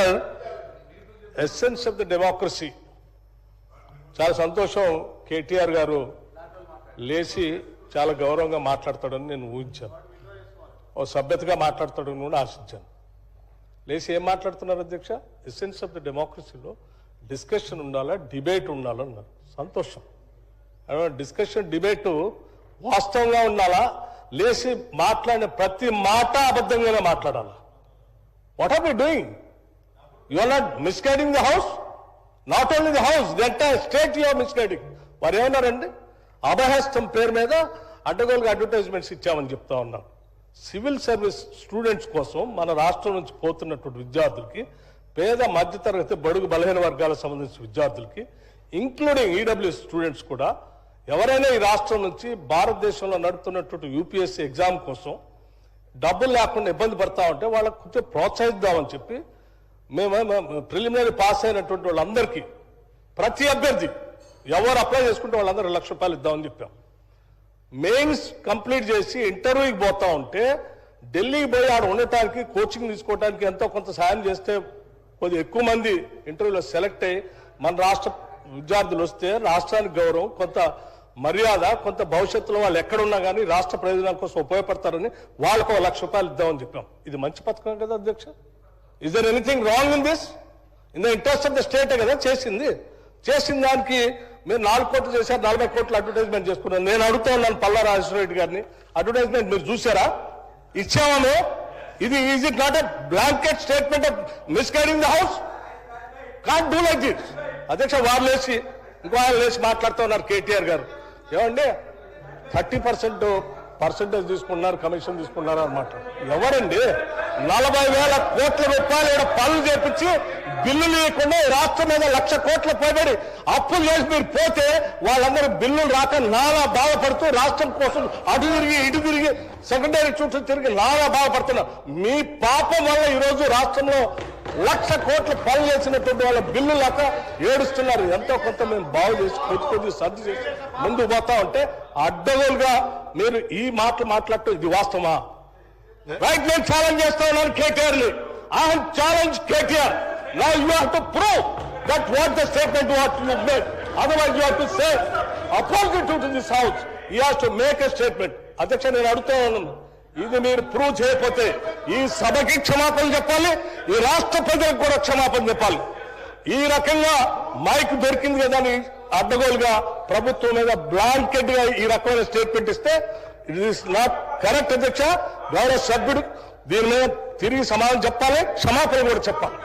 Sir essence of the democracy చాలా సంతోషం కేటీఆర్ గారు లేచి చాలా గౌరవంగా మాట్లాడతాడని నేను ఊహించాను. ఓ సభ్యతగా మాట్లాడతాడని కూడా ఆశించాను. లేచి ఏం మాట్లాడుతున్నారు అధ్యక్ష? ఎసెన్స్ ఆఫ్ ద డెమోక్రసీలో డిస్కషన్ ఉండాలా డిబేట్ ఉండాలా అన్నారు. సంతోషం. డిస్కషన్ డిబేట్ వాస్తవంగా ఉండాలా లేచి మాట్లాడిన ప్రతి మాట అబద్ధంగానే మాట్లాడాలా? What are you doing you are not misguiding the house not only the house the entire state you are misguiding వారు ఏమన్నారండి అభహస్తం పేరు మీద అడ్డగోలుగా అడ్వర్టైజ్మెంట్స్ ఇచ్చామని చెప్తా ఉన్నాం. సివిల్ సర్వీస్ స్టూడెంట్స్ కోసం మన రాష్ట్రం నుంచి పోతున్నటువంటి విద్యార్థులకి పేద మధ్యతరగతి బడుగు బలహీన వర్గాలకు సంబంధించిన విద్యార్థులకి ఇంక్లూడింగ్ ఈడబ్ల్యూ స్టూడెంట్స్ కూడా ఎవరైనా ఈ రాష్ట్రం నుంచి భారతదేశంలో నడుపుతున్నటువంటి యూపీఎస్సీ ఎగ్జామ్ కోసం డబ్బులు లేకుండా ఇబ్బంది పడతా ఉంటే వాళ్ళకు కొంచెం ప్రోత్సహిద్దామని చెప్పి మేము ప్రిలిమినరీ పాస్ అయినటువంటి వాళ్ళందరికీ ప్రతి అభ్యర్థి ఎవరు అప్లై చేసుకుంటే వాళ్ళందరూ లక్ష రూపాయలు ఇద్దామని చెప్పాం. మెయిన్స్ కంప్లీట్ చేసి ఇంటర్వ్యూకి పోతా ఉంటే ఢిల్లీకి పోయి ఆడ ఉండటానికి కోచింగ్ తీసుకోవడానికి ఎంతో కొంత సాయం చేస్తే కొద్ది ఎక్కువ మంది ఇంటర్వ్యూలో సెలెక్ట్ అయ్యి మన రాష్ట్ర విద్యార్థులు వస్తే రాష్ట్రానికి గౌరవం కొంత మర్యాద కొంత భవిష్యత్తులో వాళ్ళు ఎక్కడున్నా కానీ రాష్ట్ర ప్రయోజనాల కోసం ఉపయోగపడతారని వాళ్ళకు ఒక లక్ష రూపాయలు ఇద్దామని చెప్పాం. ఇది మంచి పథకం కదా అధ్యక్ష? Is there anything wrong in this in the interest of the స్టేటే కదా చేసింది. చేసిన దానికి మీరు నాలుగు కోట్లు చేశారు నలభై కోట్లు అడ్వర్టైజ్మెంట్ చేసుకున్నారు. నేను అడుగుతా ఉన్నాను పల్లా రాజేశ్వర రెడ్డి గారిని. అడ్వర్టైజ్మెంట్ మీరు చూసారా ఇచ్చామో? ఇది is it not a blanket statement of misguiding the house can do like that అధ్యక్ష వారు లేచి ఇంకో ఆయన లేచి మాట్లాడుతూ ఉన్నారు కేటీఆర్ గారు. ఏమండి? థర్టీ పర్సెంట్ పర్సెంటేజ్ తీసుకున్నారు కమిషన్ తీసుకున్నారు అనమాట ఎవరండి? నలభై వేల కోట్ల రూపాయలు ఈడ పనులు చేపించి బిల్లు లేకుండా రాష్ట్రం మీద లక్ష కోట్ల పోబడి అప్పులు చేసి మీరు పోతే వాళ్ళందరూ బిల్లులు రాక నానా బాధపడుతూ రాష్ట్రం కోసం అటు తిరిగి ఇటు తిరిగి సెకండరీ చుట్టూ తిరిగి నానా బాధపడుతున్నారు. మీ పాపం వల్ల ఈరోజు రాష్ట్రంలో లక్ష కోట్ల పనులు చేసినటువంటి వాళ్ళ బిల్లు లేక ఏడుస్తున్నారు. ఎంతో కొంత మేము బాగు చేసి కొద్ది కొద్ది సర్ది చేసి ముందు పోతా ఉంటే అడ్డగోలుగా మీరు ఈ మాటలు మాట్లాడటం ఇది వాస్తవమా? రైట్ నేను ఛాలెంజ్ చేస్తా ఉన్నాను కేటీఆర్ని. I challenge KTR now you have to prove that what the statement what you made otherwise you have to say opposite to this house you have to make a statement అధ్యక్ష నేను అడుగుతా ఉన్నాను. ఇది మీరు prove చేయకపోతే ఈ సభకి క్షమాపణ చెప్పాలి ఈ రాష్ట్ర ప్రజలకు కూడా క్షమాపణ చెప్పాలి. ఈ రకంగా మైక్ దొరికింది కదా అని అడ్డగోలుగా ప్రభుత్వం మీద బ్లాంకెట్గా ఈ రకమైన స్టేట్మెంట్ ఇస్తే ఇట్ ఈస్ నాట్ కరెక్ట్ అధ్యక్ష గౌరవ సభ్యుడు దీని మీద తిరిగి సమాధానం చెప్పాలి క్షమాపణ కూడా చెప్పాలి.